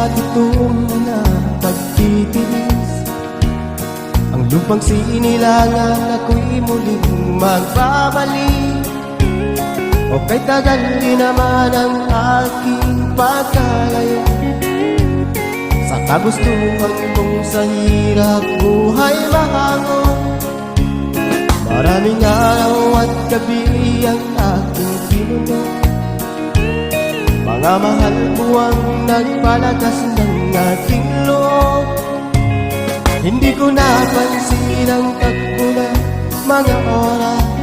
natutunan na pagtitiis. Ang lupang sinilangan ako'y muling magbabalik. O kay tagal din naman ang aking pagkalayo. Sa kagustuhan kong sa hirap buhay mahango. Maraming araw at gabi ang aking pinunod mga mahal buwang nagpalakas ng aking loob. Hindi ko napansin ang takbo ng mga oras